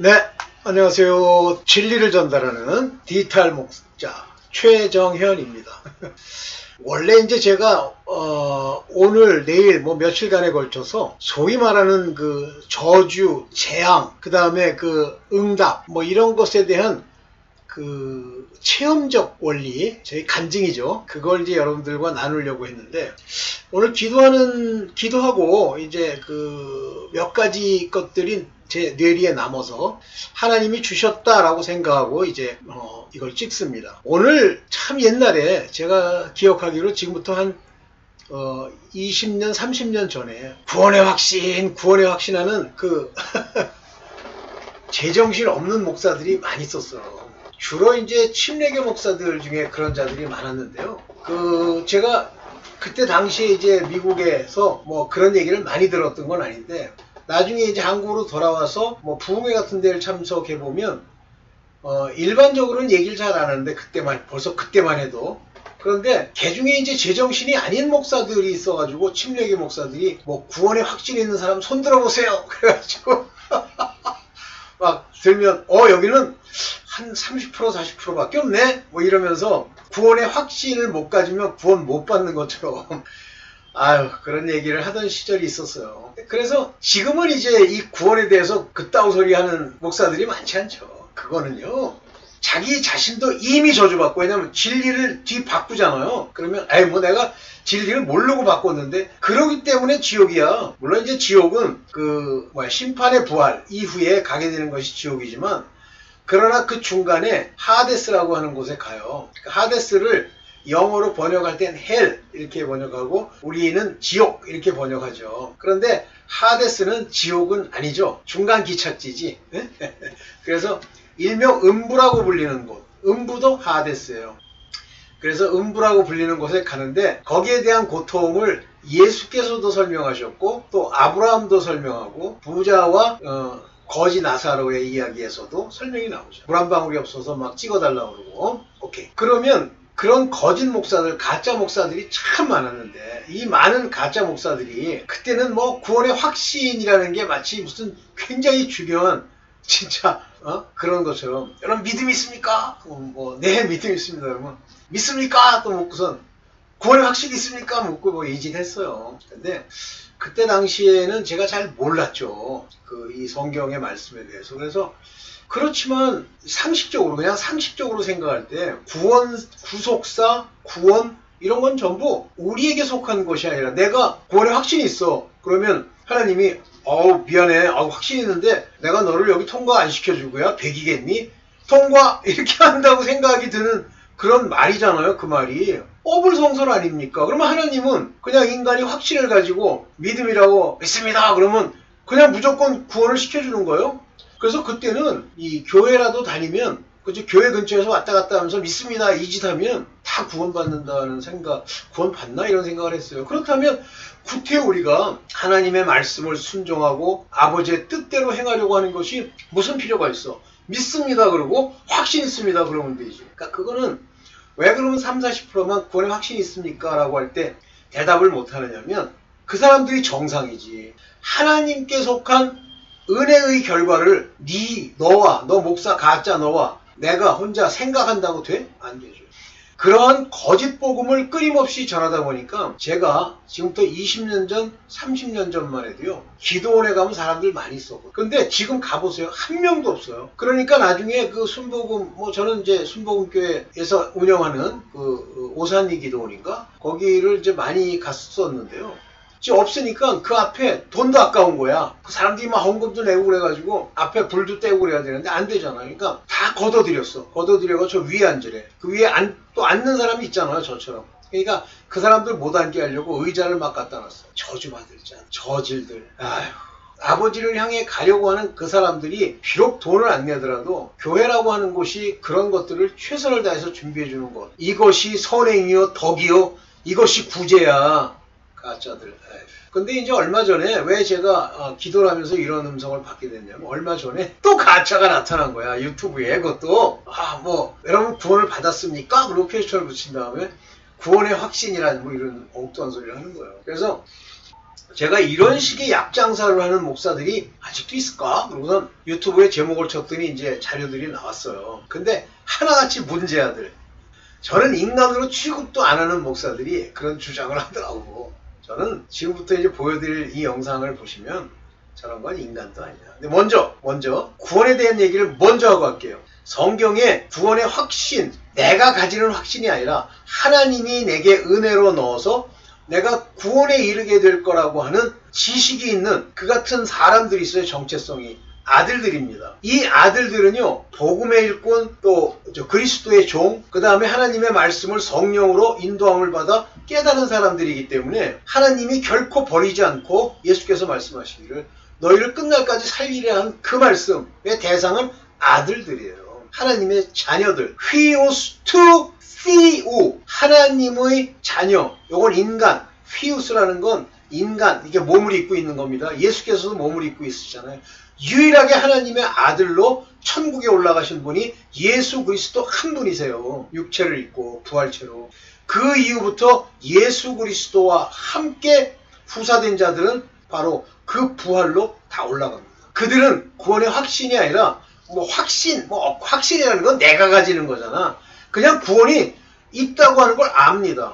네, 안녕하세요. 진리를 전달하는 디지털 목자 최정현입니다. 원래 이제 제가 어, 오늘 내일 뭐 며칠간에 걸쳐서 소위 말하는 그 저주, 재앙, 그 다음에 그 응답 뭐 이런 것에 대한 그 체험적 원리, 저희 간증이죠. 그걸 이제 여러분들과 나누려고 했는데 오늘 기도하는 기도하고 이제 그 몇 가지 것들이 제 뇌리에 남아서 하나님이 주셨다라고 생각하고 이제 어, 이걸 찍습니다. 오늘 참 옛날에 제가 기억하기로 지금부터 한 어, 20년, 30년 전에 구원의 확신, 구원의 확신하는 그 제정신 없는 목사들이 많이 있었어요. 주로 이제 침례교 목사들 중에 그런 자들이 많았는데요. 그 제가 그때 당시에 이제 미국에서 뭐 그런 얘기를 많이 들었던 건 아닌데 나중에 이제 한국으로 돌아와서 뭐 부흥회 같은 데를 참석해 보면 어 일반적으로는 얘기를 잘 안 하는데 그때만 벌써 그때만 해도 그런데 개중에 이제 제정신이 아닌 목사들이 있어가지고 침례교 목사들이 뭐 구원에 확신 있는 사람 손 들어보세요 그래가지고 막 들면 어 여기는 한 30% 40%밖에 없네 뭐 이러면서 구원의 확신을 못 가지면 구원 못 받는 것처럼 아유 그런 얘기를 하던 시절이 있었어요. 그래서 지금은 이제 이 구원에 대해서 그따구 소리 하는 목사들이 많지 않죠. 그거는요. 자기 자신도 이미 저주받고 왜냐면 진리를 뒤 바꾸잖아요. 그러면 에이 뭐 내가 진리를 모르고 바꿨는데 그러기 때문에 지옥이야. 물론 이제 지옥은 그 뭐야 심판의 부활 이후에 가게 되는 것이 지옥이지만 그러나 그 중간에 하데스라고 하는 곳에 가요. 그 하데스를 영어로 번역할 땐 헬 이렇게 번역하고 우리는 지옥 이렇게 번역하죠. 그런데 하데스는 지옥은 아니죠. 중간 기착지지. 그래서 일명 음부라고 불리는 곳. 음부도 하데스예요. 그래서 음부라고 불리는 곳에 가는데 거기에 대한 고통을 예수께서도 설명하셨고 또 아브라함도 설명하고 부자와 어, 거지 나사로의 이야기에서도 설명이 나오죠. 물 한 방울이 없어서 막 찍어달라고 그러고 오케이. 그러면 그런 거짓 목사들, 가짜 목사들이 참 많았는데 이 많은 가짜 목사들이 그때는 뭐 구원의 확신이라는 게 마치 무슨 굉장히 중요한 진짜 어? 그런 것처럼 여러분 믿음 있습니까? 뭐네 믿음 있습니다. 여러분 믿습니까? 또 묻고선 구원의 확신이 있습니까? 묻고 뭐 이진했어요. 근데 그때 당시에는 제가 잘 몰랐죠. 그 이 성경의 말씀에 대해서. 그래서 그렇지만 상식적으로 그냥 상식적으로 생각할 때 구원 구속사 구원 이런 건 전부 우리에게 속한 것이 아니라 내가 구원에 확신이 있어. 그러면 하나님이 어우 미안해. 아우 확신 있는데 내가 너를 여기 통과 안 시켜주고야 백이겠니? 통과 이렇게 한다고 생각이 드는 그런 말이잖아요. 그 말이. 어불성설 아닙니까? 그러면 하나님은 그냥 인간이 확신을 가지고 믿음이라고 믿습니다. 그러면 그냥 무조건 구원을 시켜주는 거예요. 그래서 그때는 이 교회라도 다니면 그죠 교회 근처에서 왔다 갔다 하면서 믿습니다 이 짓 하면 다 구원받는다는 생각 구원받나 이런 생각을 했어요 그렇다면 구태 우리가 하나님의 말씀을 순종하고 아버지의 뜻대로 행하려고 하는 것이 무슨 필요가 있어 믿습니다 그러고 확신 있습니다 그러면 되지 그러니까 그거는 왜 그러면 3, 40%만 구원에 확신이 있습니까 라고 할 때 대답을 못 하느냐면 그 사람들이 정상이지 하나님께 속한 은혜의 결과를 네 너와 너 목사 가짜 너와 내가 혼자 생각한다고 돼? 안 되죠. 그러한 거짓 복음을 끊임없이 전하다 보니까 제가 지금부터 20년 전, 30년 전만 해도요. 기도원에 가면 사람들 많이 있었고. 근데 지금 가보세요. 한 명도 없어요. 그러니까 나중에 그 순복음, 뭐 저는 이제 순복음교회에서 운영하는 그 오산리 기도원인가? 거기를 이제 많이 갔었는데요. 없으니까 그 앞에 돈도 아까운 거야. 그 사람들이 막 헌금도 내고 그래가지고 앞에 불도 떼고 그래야 되는데 안 되잖아. 그러니까 다 걷어들였어. 걷어들여서 저 위에 앉으래. 그 위에 안, 또 앉는 사람이 있잖아요. 저처럼. 그러니까 그 사람들 못 앉게 하려고 의자를 막 갖다 놨어. 저주받을 자, 저질들. 아휴. 아버지를 향해 가려고 하는 그 사람들이 비록 돈을 안 내더라도 교회라고 하는 곳이 그런 것들을 최선을 다해서 준비해 주는 것. 이것이 선행이요, 덕이요, 이것이 구제야. 가짜들. 근데 이제 얼마 전에 왜 제가 어, 기도를 하면서 이런 음성을 받게 됐냐면 얼마 전에 또 가짜가 나타난 거야 유튜브에 그것도 아 뭐 여러분 구원을 받았습니까? 그리고 퀘스천을 붙인 다음에 구원의 확신이라는 뭐 이런 엉뚱한 소리를 하는 거예요. 그래서 제가 이런 식의 약장사를 하는 목사들이 아직도 있을까? 그러고선 유튜브에 제목을 쳤더니 이제 자료들이 나왔어요. 근데 하나같이 문제아들. 저는 인간으로 취급도 안 하는 목사들이 그런 주장을 하더라고. 저는 지금부터 이제 보여드릴 이 영상을 보시면 저런 건 인간도 아니야. 근데 먼저, 먼저 구원에 대한 얘기를 먼저 하고 갈게요. 성경에 구원의 확신, 내가 가지는 확신이 아니라 하나님이 내게 은혜로 넣어서 내가 구원에 이르게 될 거라고 하는 지식이 있는 그 같은 사람들이 있어요. 정체성이. 아들들입니다. 이 아들들은요, 복음의 일꾼, 또 그리스도의 종, 그 다음에 하나님의 말씀을 성령으로 인도함을 받아 깨달은 사람들이기 때문에 하나님이 결코 버리지 않고 예수께서 말씀하시기를 너희를 끝날까지 살리려 한 그 말씀의 대상은 아들들이에요. 하나님의 자녀들. 휘오스 투 시우 하나님의 자녀. 요건 인간. 휘우스라는 건 인간. 이게 몸을 입고 있는 겁니다. 예수께서도 몸을 입고 있으시잖아요. 유일하게 하나님의 아들로 천국에 올라가신 분이 예수 그리스도 한 분이세요. 육체를 입고 부활체로. 그 이후부터 예수 그리스도와 함께 후사된 자들은 바로 그 부활로 다 올라갑니다. 그들은 구원의 확신이 아니라 뭐 확신, 뭐 확신이라는 건 내가 가지는 거잖아. 그냥 구원이 있다고 하는 걸 압니다.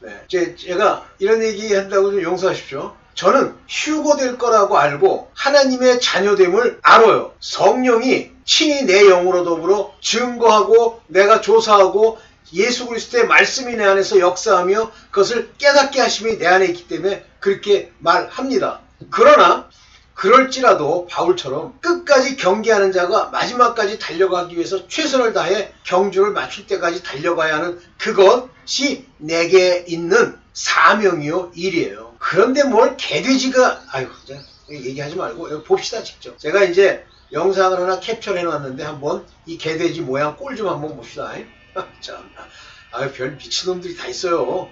네. 제, 제가 이런 얘기 한다고 좀 용서하십시오. 저는 휴고 될 거라고 알고 하나님의 자녀됨을 알아요. 성령이 친히 내 영으로 더불어 증거하고 내가 조사하고 예수 그리스도의 말씀이 내 안에서 역사하며 그것을 깨닫게 하심이 내 안에 있기 때문에 그렇게 말합니다. 그러나 그럴지라도 바울처럼 끝까지 경계하는 자가 마지막까지 달려가기 위해서 최선을 다해 경주를 맞출 때까지 달려가야 하는 그것이 내게 있는 사명이요 일이에요. 그런데 뭘 개돼지가 아이고 얘기하지 말고 봅시다 직접. 제가 이제 영상을 하나 캡처해 놨는데 한번 이 개돼지 모양 꼴 좀 한번 봅시다. 참, 아유 별 미친놈들이 다 있어요.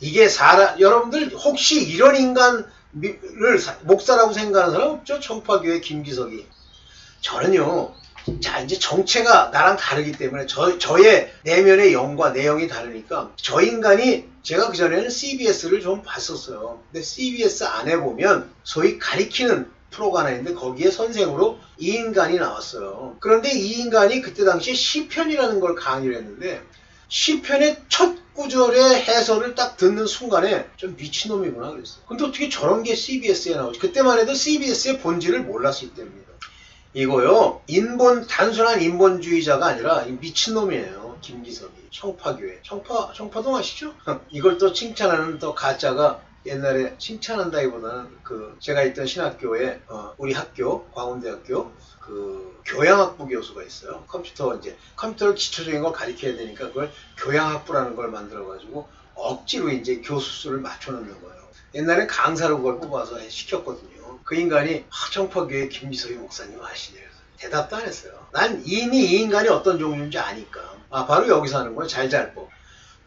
이게 사람 여러분들 혹시 이런 인간을 목사라고 생각하는 사람 없죠? 청파교회 김기석이. 저는요. 자 이제 정체가 나랑 다르기 때문에 저, 저의 내면의 영과 내용이 다르니까 저 인간이 제가 그전에는 CBS를 좀 봤었어요. 근데 CBS 안에 보면 소위 가리키는 프로가 하나 있는데 거기에 선생으로 이 인간이 나왔어요. 그런데 이 인간이 그때 당시에 시편이라는 걸 강의를 했는데 시편의 첫 구절의 해설을 딱 듣는 순간에 좀 미친놈이구나 그랬어요. 근데 어떻게 저런 게 CBS에 나오지? 그때만 해도 CBS의 본질을 몰랐을 때입니다. 이거요. 인본 단순한 인본주의자가 아니라 미친놈이에요. 김기석이. 청파교회. 청파 청파동 아시죠? 이걸 또 칭찬하는 또 가짜가 옛날에 칭찬한다기보다는 그 제가 있던 신학교에 어 우리 학교 광운대학교 그 교양학부 교수가 있어요. 컴퓨터 이제 컴퓨터를 기초적인 걸 가르쳐야 되니까 그걸 교양학부라는 걸 만들어 가지고 억지로 이제 교수 수를 맞춰 놓는 거예요. 옛날에 강사로 그걸 뽑아서 시켰거든요. 그 인간이 청파교회 김미석이 목사님 아시네요. 대답도 안 했어요. 난 이미 이 인간이 어떤 종류인지 아니까. 아 바로 여기서 하는 거야. 잘잘법.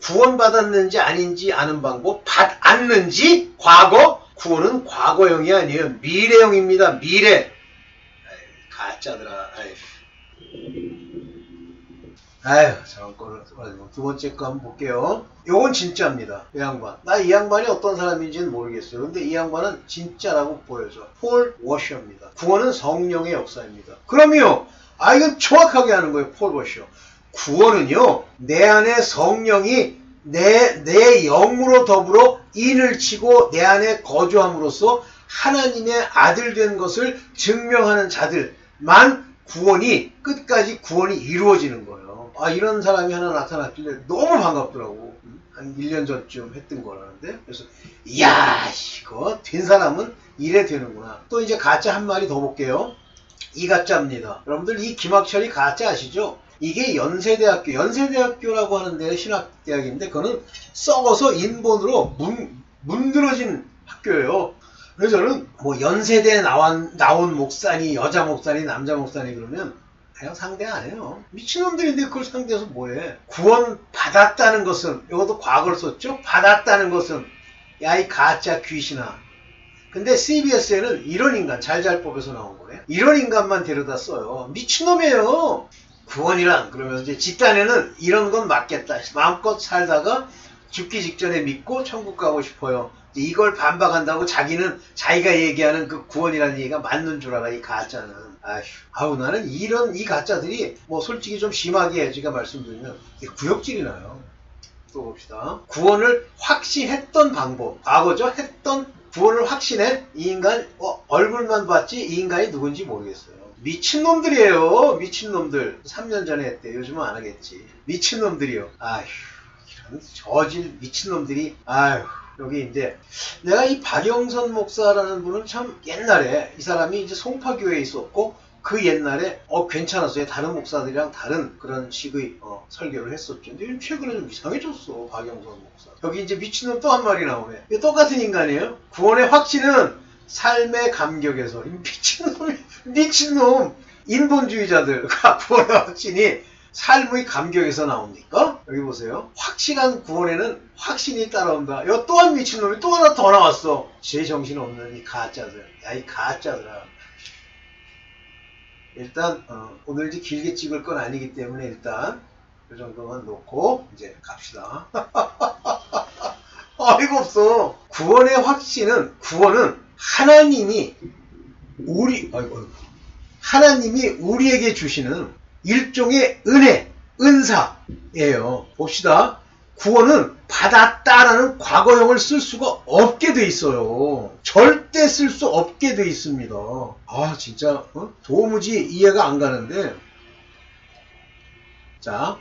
구원받았는지 아닌지 아는 방법, 받았는지 과거, 구원은 과거형이 아니에요. 미래형입니다. 미래. 아유, 가짜들아. 아유. 아유, 저런 거를 두 번째 거 한번 볼게요. 요건 진짜입니다. 이 양반. 나 이 양반이 어떤 사람인지는 모르겠어요. 근데 이 양반은 진짜라고 보여져. 폴 워셔입니다. 구원은 성령의 역사입니다. 그럼요. 아, 이건 정확하게 하는 거예요. 폴 워셔. 구원은요, 내 안에 성령이 내, 내 영으로 더불어 인을 치고 내 안에 거주함으로써 하나님의 아들 된 것을 증명하는 자들만 구원이, 끝까지 구원이 이루어지는 거예요. 아, 이런 사람이 하나 나타났길래 너무 반갑더라고. 한 1년 전쯤 했던 거라는데. 그래서, 이야, 이거 된 사람은 이래 되는구나. 또 이제 가짜 한 마리 더 볼게요. 이 가짜입니다. 여러분들 이 김학철이 가짜 아시죠? 이게 연세대학교, 연세대학교라고 하는 데 신학대학인데 그거는 썩어서 인본으로 문, 문드러진 학교예요. 그래서 저는 뭐 연세대 나온, 나온 목사니, 여자 목사니, 남자 목사니 그러면 그냥 상대 안 해요. 미친놈들인데 그걸 상대해서 뭐해. 구원 받았다는 것은, 이것도 과거를 썼죠? 받았다는 것은, 야, 이 가짜 귀신아. 근데 CBS에는 이런 인간, 잘잘법에서 나온 거예요. 이런 인간만 데려다 써요. 미친놈이에요. 구원이란 그러면서 이제 집단에는 이런 건 맞겠다. 마음껏 살다가 죽기 직전에 믿고 천국 가고 싶어요. 이걸 반박한다고 자기는 자기가 얘기하는 그 구원이라는 얘기가 맞는 줄 알아 이 가짜는. 아휴 아우 나는 이런 이 가짜들이 뭐 솔직히 좀 심하게 제가 말씀드리면 구역질이 나요. 또 봅시다. 구원을 확신했던 방법. 과거죠? 했던 구원을 확신해? 이 인간 어, 얼굴만 봤지 이 인간이 누군지 모르겠어요 미친놈들이에요. 미친놈들. 3년 전에 했대. 요즘은 안 하겠지. 미친놈들이요. 아휴 이런 저질 미친놈들이. 아휴 여기 이제 내가 이 박영선 목사라는 분은 참 옛날에 이 사람이 이제 송파교회에 있었고 그 옛날에 어 괜찮았어요. 다른 목사들이랑 다른 그런 식의 어, 설교를 했었죠. 근데 최근에 좀 이상해졌어 박영선 목사. 여기 이제 미친놈 또 한 마리 나오네. 똑같은 인간이에요. 구원의 확신은 삶의 감격에서. 이 미친놈 미친놈 인본주의자들과 확신이 삶의 감격에서 나옵니까? 여기 보세요. 확실한 구원에는 확신이 따라온다. 이거 또한 미친놈이 또 하나 더 나왔어. 제 정신 없는 이 가짜들. 야, 이 가짜들아. 일단, 어, 오늘 이제 길게 찍을 건 아니기 때문에 일단, 이 정도만 놓고, 이제 갑시다. 어이가 없어. 구원의 확신은, 구원은 하나님이 우리, 아이고. 하나님이 우리에게 주시는 일종의 은혜, 은사예요. 봅시다. 구원은 받았다라는 과거형을 쓸 수가 없게 돼 있어요. 절대 쓸 수 없게 돼 있습니다. 아, 진짜, 어? 도무지 이해가 안 가는데. 자,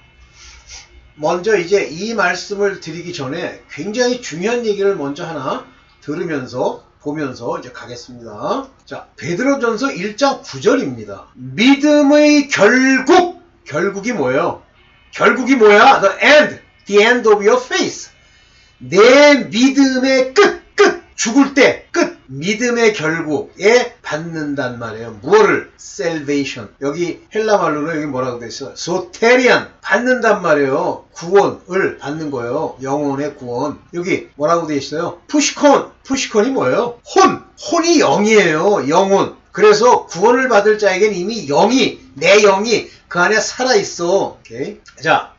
먼저 이제 이 말씀을 드리기 전에 굉장히 중요한 얘기를 먼저 하나 들으면서 보면서 이제 가겠습니다. 자, 베드로전서 1장 9절입니다. 믿음의 결국 결국이 뭐예요? 결국이 뭐야? The end, the end of your faith. 내 믿음의 끝, 끝, 죽을 때 끝. 믿음의 결국에 받는단 말이에요. 무엇을? salvation. 여기 헬라 말로는 여기 뭐라고 돼 있어? 소테리안. 받는단 말이에요. 구원을 받는 거예요. 영혼의 구원. 여기 뭐라고 돼 있어요? 푸시콘. 푸시콘이 뭐예요? 혼. 혼이 영이에요. 영혼. 그래서 구원을 받을 자에게는 이미 영이, 내 영이 그 안에 살아있어. 오케이. 자,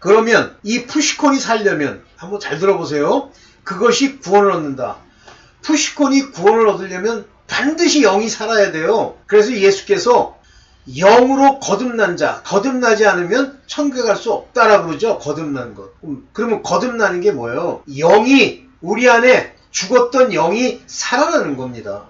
그러면 이 푸시콘이 살려면 한번 잘 들어보세요. 그것이 구원을 얻는다. 푸시콘이 구원을 얻으려면 반드시 영이 살아야 돼요. 그래서 예수께서 영으로 거듭난 자, 거듭나지 않으면 천국에 갈 수 없다라고 그러죠. 거듭난 것. 음, 그러면 거듭나는 게 뭐예요? 영이 우리 안에 죽었던 영이 살아나는 겁니다.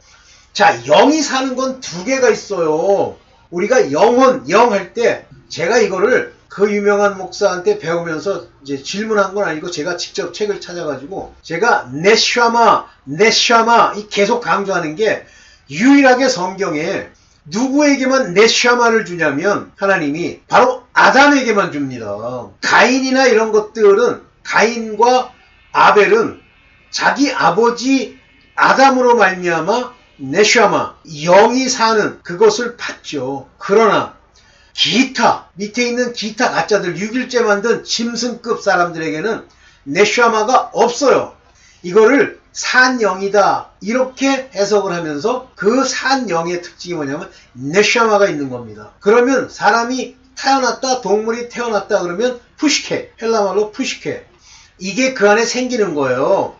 자, 영이 사는 건 두 개가 있어요. 우리가 영혼, 영 할 때 제가 이거를 그 유명한 목사한테 배우면서 이제 질문한 건 아니고 제가 직접 책을 찾아가지고 제가 네샤마, 네샤마 이 계속 강조하는 게 유일하게 성경에 누구에게만 네샤마를 주냐면 하나님이 바로 아담에게만 줍니다. 가인이나 이런 것들은 가인과 아벨은 자기 아버지 아담으로 말미암아 네샤마 영이 사는 그것을 받죠. 그러나 기타 밑에 있는 기타 가짜들 6일째 만든 짐승급 사람들에게는 네샤마가 없어요. 이거를 산영이다 이렇게 해석을 하면서 그 산영의 특징이 뭐냐면 네샤마가 있는 겁니다. 그러면 사람이 태어났다 동물이 태어났다 그러면 푸시케 헬라말로 푸시케 이게 그 안에 생기는 거예요.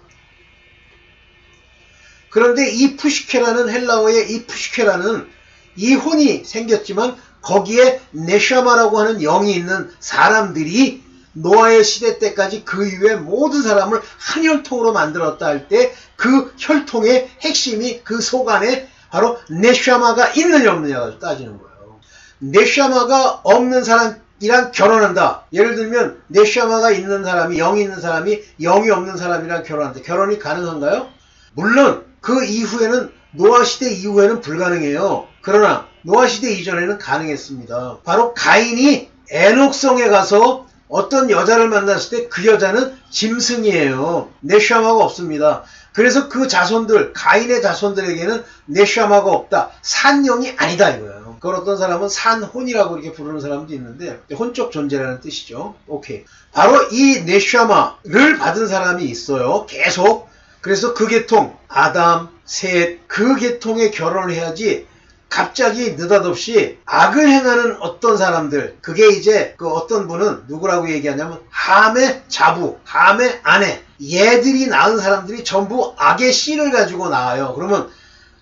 그런데 이 푸시케라는 헬라어의 이 푸시케라는 이 혼이 생겼지만 거기에 네샤마라고 하는 영이 있는 사람들이 노아의 시대 때까지 그 이후에 모든 사람을 한 혈통으로 만들었다 할 때 그 혈통의 핵심이 그 속 안에 바로 네샤마가 있느냐 없느냐가 따지는 거예요. 네샤마가 없는 사람이랑 결혼한다. 예를 들면 네샤마가 있는 사람이 영이 있는 사람이 영이 없는 사람이랑 결혼한다. 결혼이 가능한가요? 물론 그 이후에는 노아 시대 이후에는 불가능해요. 그러나 노아 시대 이전에는 가능했습니다. 바로 가인이 에녹성에 가서 어떤 여자를 만났을 때 그 여자는 짐승이에요. 네샤마가 없습니다. 그래서 그 자손들, 가인의 자손들에게는 네샤마가 없다. 산영이 아니다 이거예요. 그걸 어떤 사람은 산혼이라고 이렇게 부르는 사람도 있는데 혼적 존재라는 뜻이죠. 오케이. 바로 이 네샤마를 받은 사람이 있어요. 계속. 그래서 그 계통, 아담, 셋, 그 계통에 결혼을 해야지 갑자기 느닷없이 악을 행하는 어떤 사람들 그게 이제 그 어떤 분은 누구라고 얘기하냐면 함의 자부, 함의 아내 얘들이 낳은 사람들이 전부 악의 씨를 가지고 나와요. 그러면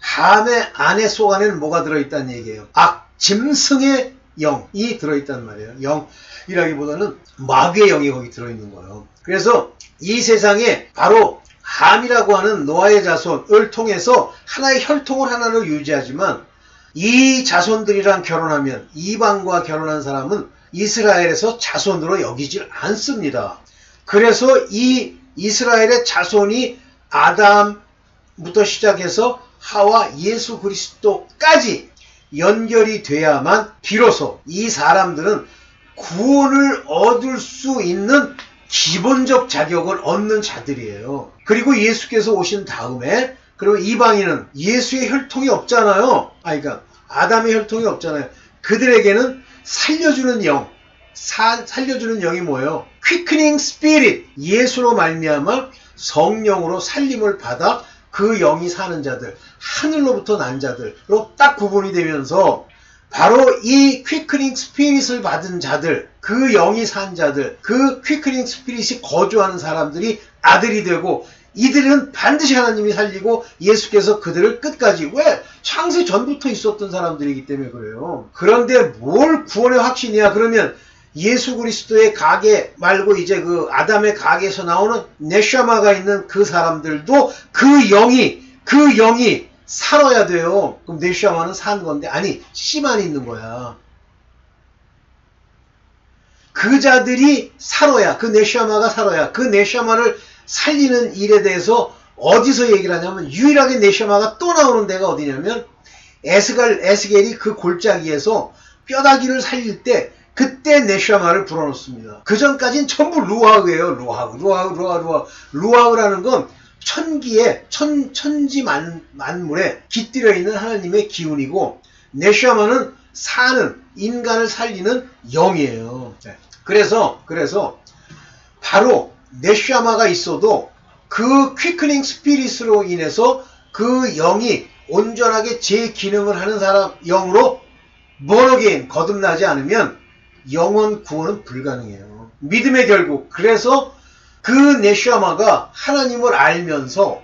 함의 아내 속 안에는 뭐가 들어있다는 얘기예요. 악, 짐승의 영이 들어있단 말이에요. 영이라기보다는 마귀의 영이 거기 들어있는 거예요. 그래서 이 세상에 바로 함이라고 하는 노아의 자손을 통해서 하나의 혈통을 하나로 유지하지만 이 자손들이랑 결혼하면 이방과 결혼한 사람은 이스라엘에서 자손으로 여기질 않습니다. 그래서 이 이스라엘의 자손이 아담부터 시작해서 하와 예수 그리스도까지 연결이 돼야만 비로소 이 사람들은 구원을 얻을 수 있는 기본적 자격을 얻는 자들이에요. 그리고 예수께서 오신 다음에 그리고 이방인은 예수의 혈통이 없잖아요. 아, 그러니까 아담의 혈통이 없잖아요. 그들에게는 살려주는 영, 사- 살려주는 영이 뭐예요? quickening spirit, 예수로 말미암아 성령으로 살림을 받아 그 영이 사는 자들, 하늘로부터 난 자들로 딱 구분이 되면서 바로 이 퀴크닝 스피릿을 받은 자들, 그 영이 산 자들, 그 퀴크닝 스피릿이 거주하는 사람들이 아들이 되고 이들은 반드시 하나님이 살리고 예수께서 그들을 끝까지 왜 창세 전부터 있었던 사람들이기 때문에 그래요. 그런데 뭘 구원의 확신이야? 그러면 예수 그리스도의 가게 말고 이제 그 아담의 가게에서 나오는 네샤마가 있는 그 사람들도 그 영이 그 영이 살아야 돼요. 그럼 네샤마는 산 건데 아니 씨만 있는 거야. 그 자들이 살아야 그 네샤마가 살아야 그 네샤마를 살리는 일에 대해서 어디서 얘기를 하냐면 유일하게 네샤마가 또 나오는 데가 어디냐면 에스갈 에스겔이 그 골짜기에서 뼈다귀를 살릴 때 그때 네샤마를 불어넣습니다. 그 전까지는 전부 루하그예요. 루하그, 루하그, 루하그, 루하그. 루하그라는 건 천기에 천 천지 만 만물에 깃들여 있는 하나님의 기운이고 네샤마는 사는 인간을 살리는 영이에요. 네. 그래서 그래서 바로 네샤마가 있어도 그 퀴크닝 스피릿으로 인해서 그 영이 온전하게 제 기능을 하는 사람 영으로 모르긴 거듭나지 않으면 영원 구원은 불가능해요. 믿음의 결국. 그래서 그 네샤마가 하나님을 알면서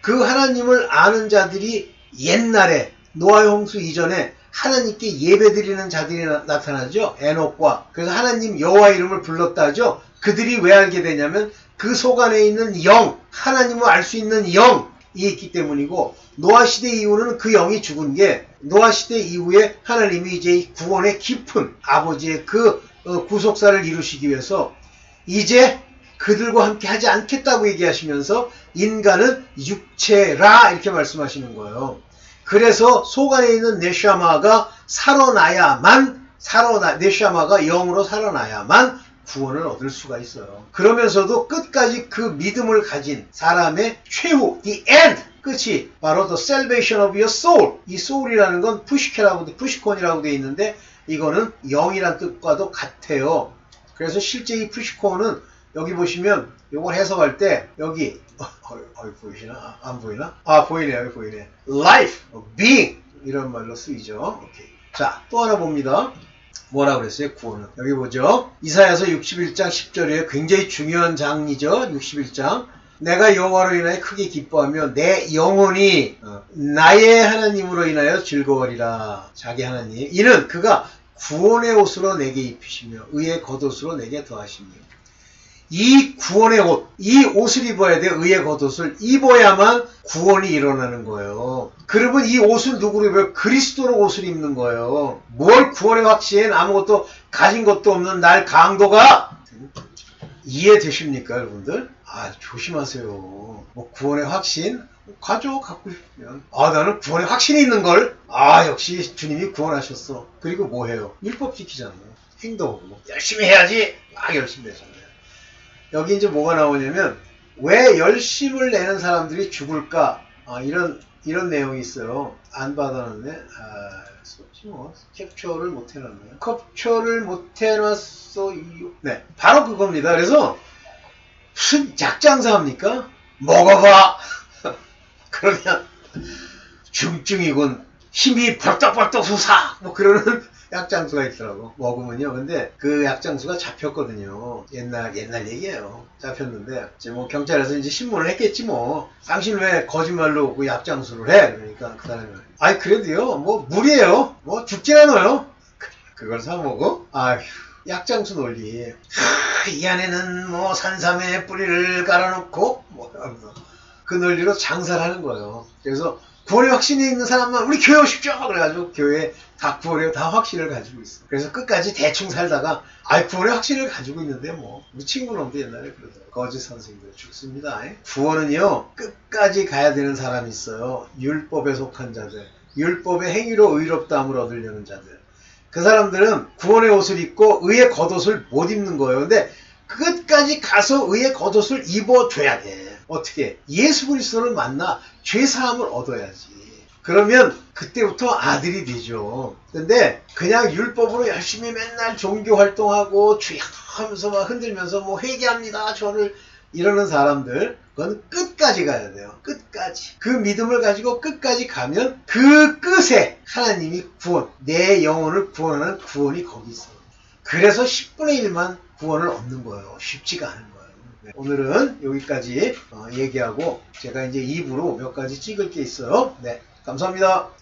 그 하나님을 아는 자들이 옛날에 노아의 홍수 이전에 하나님께 예배드리는 자들이 나, 나타나죠. 에녹과 그래서 하나님 여호와 이름을 불렀다죠. 그들이 왜 알게 되냐면 그 속 안에 있는 영, 하나님을 알 수 있는 영이 있기 때문이고 노아 시대 이후는 그 영이 죽은 게 노아 시대 이후에 하나님이 이제 구원의 깊은 아버지의 그 어, 구속사를 이루시기 위해서 이제 그들과 함께 하지 않겠다고 얘기하시면서 인간은 육체라 이렇게 말씀하시는 거예요. 그래서 속 안에 있는 네샤마가 살아나야만 살아나 네샤마가 영으로 살아나야만 구원을 얻을 수가 있어요. 그러면서도 끝까지 그 믿음을 가진 사람의 최후, the end, 끝이 바로 the salvation of your soul. 이 soul이라는 건 푸시케라고, 푸시콘이라고 되어 있는데 이거는 영이란 뜻과도 같아요. 그래서 실제 이 푸시콘은 여기 보시면 이걸 해석할 때 여기 어, 어, 어, 보이시나? 아, 안 보이나? 아 보이네 여기 보이네. life, being 이런 말로 쓰이죠. 오케이. 자, 또 하나 봅니다. 뭐라 그랬어요? 구원은. 여기 보죠. 이사야서 61장 10절에 굉장히 중요한 장이죠. 61장. 내가 여호와로 인하여 크게 기뻐하며 내 영혼이 어, 나의 하나님으로 인하여 즐거워리라. 자기 하나님. 이는 그가 구원의 옷으로 내게 입히시며 의의 겉옷으로 내게 더하시며 이 구원의 옷, 이 옷을 입어야 돼. 의의 겉옷을 입어야만 구원이 일어나는 거예요. 그러면 이 옷을 누구로 입어요? 그리스도로 옷을 입는 거예요. 뭘 구원의 확신, 아무것도 가진 것도 없는 날 강도가 이해되십니까, 여러분들? 아, 조심하세요. 뭐 구원의 확신 가져 갖고 싶으면 아 나는 구원의 확신이 있는 걸. 아 역시 주님이 구원하셨어. 그리고 뭐 해요? 율법 지키잖아요. 행동하고 열심히 해야지. 막 열심히 해서. 여기 이제 뭐가 나오냐면 왜 열심을 내는 사람들이 죽을까? 아, 이런 이런 내용이 있어요. 안 받아놨네. 아, 썼지 뭐 캡처를 못 해놨네요. 캡처를 못 해놨어. 이유. 네, 바로 그겁니다. 그래서 무슨 약장사합니까? 먹어봐. 그러면 중증이군 힘이 벌떡벌떡 솟아 뭐 그러는 약장수가 있더라고 먹으면요. 근데 그 약장수가 잡혔거든요. 옛날 옛날 얘기예요. 잡혔는데 이제 뭐 경찰에서 이제 신문을 했겠지 뭐. 당신 왜 거짓말로 그 약장수를 해? 그러니까 그 사람이 아이 그래도요 뭐 물이에요. 뭐 죽진 않아요. 그걸 사 먹어? 아휴 약장수 논리. 하, 이 안에는 뭐 산삼의 뿌리를 깔아놓고 뭐 하면서 그 논리로 장사를 하는 거예요. 그래서 구원의 확신이 있는 사람만 우리 교회 오십시오. 그래가지고 교회 다 구원에 다 확신을 가지고 있어. 그래서 끝까지 대충 살다가 아 구원의 확신을 가지고 있는데 뭐 우리 친구놈도 옛날에 그러더라고. 거짓 선생님들 죽습니다. 구원은요 끝까지 가야 되는 사람이 있어요. 율법에 속한 자들. 율법의 행위로 의롭다함을 얻으려는 자들. 그 사람들은 구원의 옷을 입고 의의 겉옷을 못 입는 거예요. 근데 끝까지 가서 의의 겉옷을 입어줘야 돼. 어떻게? 예수 그리스도를 만나 죄 사함을 얻어야지. 그러면 그때부터 아들이 되죠. 근데 그냥 율법으로 열심히 맨날 종교 활동하고 주야 하면서 막 흔들면서 뭐 회개합니다 저를 이러는 사람들 그건 끝까지 가야 돼요. 끝까지. 그 믿음을 가지고 끝까지 가면 그 끝에 하나님이 구원 내 영혼을 구원하는 구원이 거기 있어요. 그래서 10분의 1만 구원을 얻는 거예요. 쉽지가 않은 거예요. 네, 오늘은 여기까지 어, 얘기하고 제가 이제 입으로 몇 가지 찍을 게 있어요. 네 감사합니다